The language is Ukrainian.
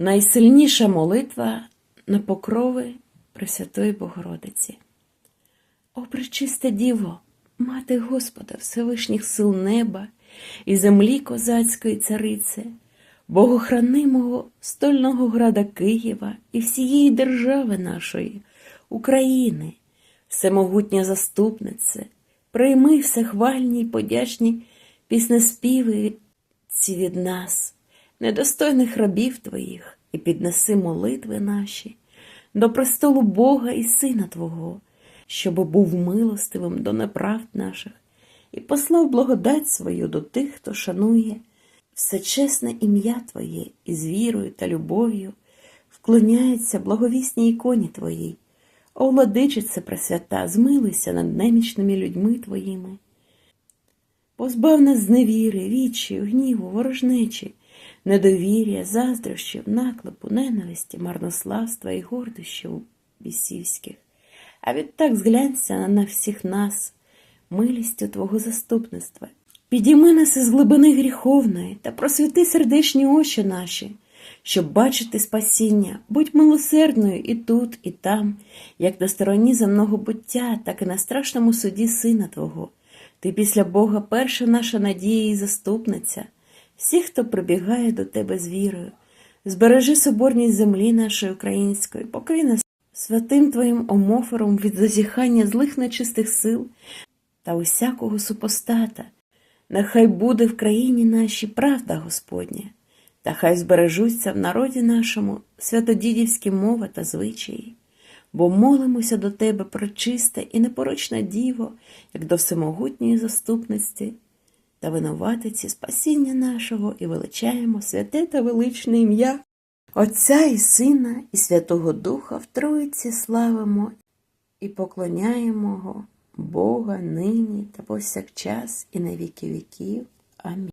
Найсильніша молитва на покрови Пресвятої Богородиці. О, пречисте Діво, Мати Господа Всевишніх сил неба і землі козацької царице, богохранимого стольного града Києва і всієї держави нашої, України, всемогутня заступнице, прийми всехвальні й подячні піснеспіви ці від нас, недостойних рабів Твоїх, і піднеси молитви наші до престолу Бога і Сина Твого, щоб був милостивим до неправд наших і послав благодать свою до тих, хто шанує всечесне ім'я Твоє і з вірою та любов'ю вклоняється благовісній іконі Твоїй. О, владичице Пресвята, змилуйся над немічними людьми Твоїми. Позбав нас зневіри, вічі, гніву, ворожнечі, недовір'я, заздрощів, наклепу, ненависті, марнославства і гордощів бісівських. А відтак зглянься на всіх нас, милістю Твого заступництва. Підійми нас із глибини гріховної та просвіти сердечні очі наші, щоб бачити спасіння, будь милосердною і тут, і там, як на стороні земного буття, так і на страшному суді Сина Твого. Ти після Бога перша наша надія і заступниця, всіх, хто прибігає до Тебе з вірою. Збережи соборність землі нашої української, покрий нас святим Твоїм омофором від зазіхання злих нечистих сил та усякого супостата. Нехай буде в країні нашій правда Господня, та хай збережуться в народі нашому святодідівські мови та звичаї, бо молимося до Тебе про чисте і непорочне діво, як до всемогутньої заступниці та винуватиці спасіння нашого і величаємо святе та величне ім'я Отця і Сина, і Святого Духа в Троїці славимо і поклоняємо Бога нині та повсякчас і на віки віків. Амінь.